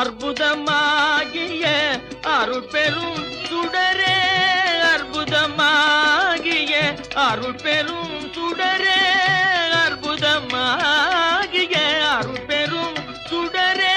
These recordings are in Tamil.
அற்புதமாகிய அருள் பெரும் சுடரே அற்புதமாகிய அருள் பெரும் சுடரே அற்புதமாகிய அருள் பெரும் சுடரே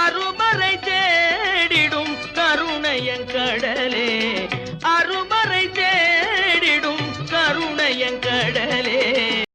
அருமறை தேடிடும் கருணையங்கடலே அருமறை தேடிடும் கருணையங்கடலே